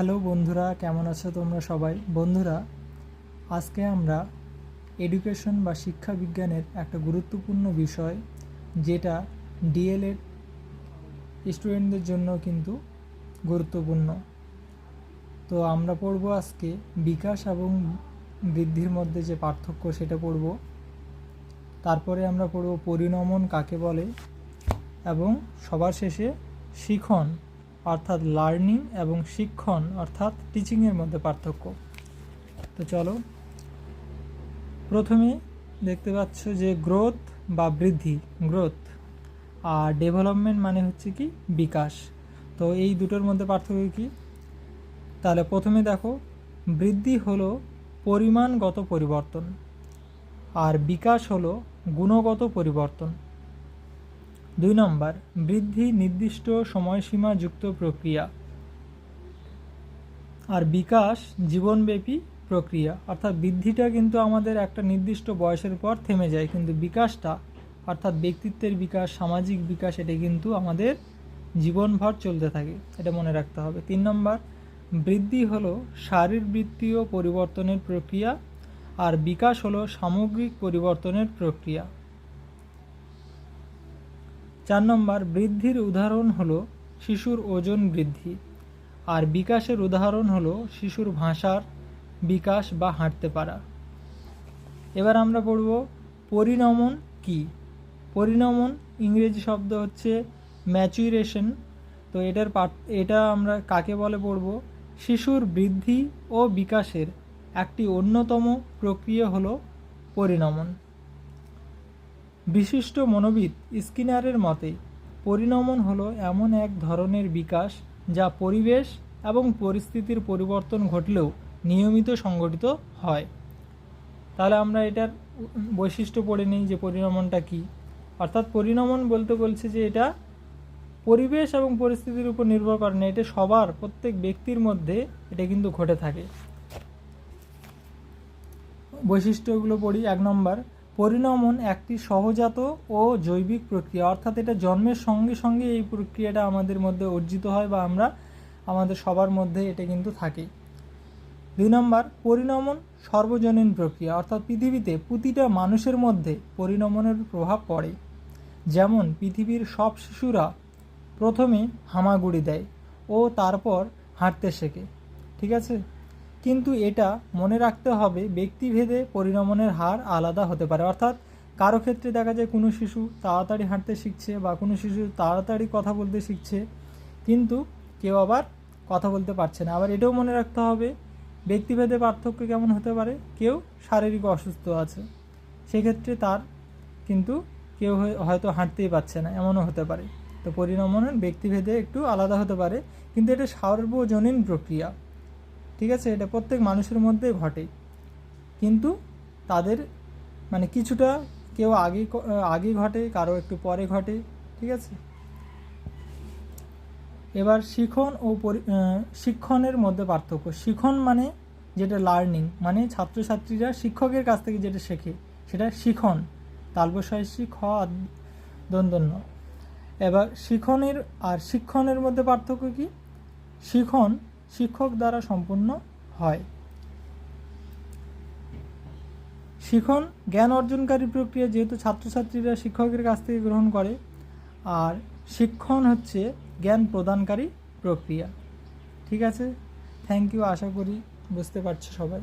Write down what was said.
Hello বন্ধুরা, কেমন আছো তোমরা সবাই? বন্ধুরা, আজকে আমরা এডুকেশন বা শিক্ষা বিজ্ঞানের একটা গুরুত্বপূর্ণ বিষয়, যেটা ডিএলএড স্টুডেন্টদের জন্য কিন্তু গুরুত্বপূর্ণ। তো আমরা পড়ব আজকে বিকাশ এবং বৃদ্ধির মধ্যে যে পার্থক্য সেটা পড়ব। তারপরে আমরা পড়ব পরিণমন কাকে বলে এবং সবার শেষে শিখন। অর্থাৎ লার্নিং এবং শিক্ষণ, অর্থাৎ টিচিংয়ের মধ্যে পার্থক্য। তো চলো, প্রথমে দেখতে পাচ্ছ যে গ্রোথ বা বৃদ্ধি, গ্রোথ। আর ডেভেলপমেন্ট মানে হচ্ছে কি? বিকাশ। তো এই দুটোর মধ্যে পার্থক্য কি? তাহলে প্রথমে দেখো, বৃদ্ধি হলো পরিমাণগত পরিবর্তন। আর বিকাশ হলো গুণগত পরিবর্তন। দুই নম্বর, বৃদ্ধি নির্দিষ্ট সময়সীমা যুক্ত প্রক্রিয়া। আর বিকাশ জীবনব্যাপী প্রক্রিয়া। অর্থাৎ বৃদ্ধিটা কিন্তু আমাদের একটা নির্দিষ্ট বয়সের পর থেমে যায়, কিন্তু বিকাশটা, অর্থাৎ ব্যক্তিত্বের বিকাশ, সামাজিক বিকাশ, এটা কিন্তু আমাদের জীবনভর চলতে থাকে, এটা মনে রাখতে হবে। তিন নম্বর, বৃদ্ধি হলো শারীরবৃত্তীয় পরিবর্তনের প্রক্রিয়া, আর বিকাশ হলো সামগ্রিক পরিবর্তনের প্রক্রিয়া। নম্বর, বৃদ্ধির উদাহরণ হলো শিশুর ওজন বৃদ্ধি। আর বিকাশের উদাহরণ হলো শিশুর ভাষার বিকাশ বা হাঁটতে পারা। এবার আমরা পড়ব পরিণমন কি? পরিণমন ইংরেজি শব্দ হচ্ছে ম্যাচুরেশন তো এটার পাঠ, এটা আমরা কাকে বলে পড়ব? শিশুর বৃদ্ধি ও বিকাশের একটি অন্যতম প্রক্রিয়া হলো পরিণমন। বিশিষ্ট মনোবিদ স্কিনারের মতে, পরিণমন হলো এমন এক ধরনের বিকাশ যা পরিবেশ এবং পরিস্থিতির পরিবর্তন ঘটলেও নিয়মিত সংগঠিত হয়। তাহলে আমরা এটার বৈশিষ্ট্য পড়ে নিই যে পরিণমনটা কি। অর্থাৎ পরিণমন বলতে বলছে যে এটা পরিবেশ এবং পরিস্থিতির উপর নির্ভর করে না, এটা সবার, প্রত্যেক ব্যক্তির মধ্যে এটা কিন্তু ঘটে থাকে। বৈশিষ্ট্যগুলো পড়ি, এক নম্বর পরিণমন একটি সহজাত ও জৈবিক প্রক্রিয়া। অর্থাৎ এটা জন্মের সঙ্গে সঙ্গে এই প্রক্রিয়াটা আমাদের মধ্যে অর্জিত হয় বা আমরা আমাদের সবার মধ্যে এটা কিন্তু থাকে। দুই নম্বর, পরিণমন সর্বজনীন প্রক্রিয়া। অর্থাৎ পৃথিবীতে প্রতিটা মানুষের মধ্যে পরিণমনের প্রভাব পড়ে। যেমন, পৃথিবীর সব শিশুরা প্রথমে হামাগুড়ি দেয় ও তারপর হাঁটতে শেখে। ঠিক আছে? কিন্তু এটা মনে রাখতে হবে, ব্যক্তিভেদে পরিণমনের হার আলাদা হতে পারে। অর্থাৎ কারও ক্ষেত্রে দেখা যায় কোনো শিশু তাড়াতাড়ি হাঁটতে শিখছে বা কোনো শিশু তাড়াতাড়ি কথা বলতে শিখছে, কিন্তু কেউ আবার কথা বলতে পারছে না। আবার এটাও মনে রাখতে হবে, ব্যক্তিভেদে পার্থক্য কেমন হতে পারে? কেউ শারীরিক অসুস্থ আছে, সেক্ষেত্রে তার কিন্তু কেউ হয়তো হাঁটতেই পারছে না, এমনও হতে পারে। তো পরিণমনের ব্যক্তিভেদে একটু আলাদা হতে পারে, কিন্তু এটা সার্বজনীন প্রক্রিয়া। ঠিক আছে? এটা প্রত্যেক মানুষের মধ্যে ঘটে। কিন্তু তাদের মানে কিছুটা কেউ আগে আগে ঘটে, কারও একটু পরে ঘটে, ঠিক আছে? এবার শিখন ও শিক্ষণের মধ্যে পার্থক্য। শিখন মানে যেটা লার্নিং মানে ছাত্রছাত্রীরা শিক্ষকের কাছ থেকে যেটা শেখে, সেটা শিখন। তালবসায়সী খ দন্তন্য এবার শিখনের আর শিক্ষণের মধ্যে পার্থক্য কি? শিখন শিক্ষক দ্বারা সম্পন্ন হয়। শিখন জ্ঞান অর্জনকারী প্রক্রিয়া যেহেতু ছাত্রছাত্রীরা শিক্ষকের কাছ থেকে গ্রহণ করে, আর শিক্ষণ হচ্ছে জ্ঞান প্রদানকারী প্রক্রিয়া। ঠিক আছে? থ্যাংক ইউ আশা করি বুঝতে পারছ সবাই।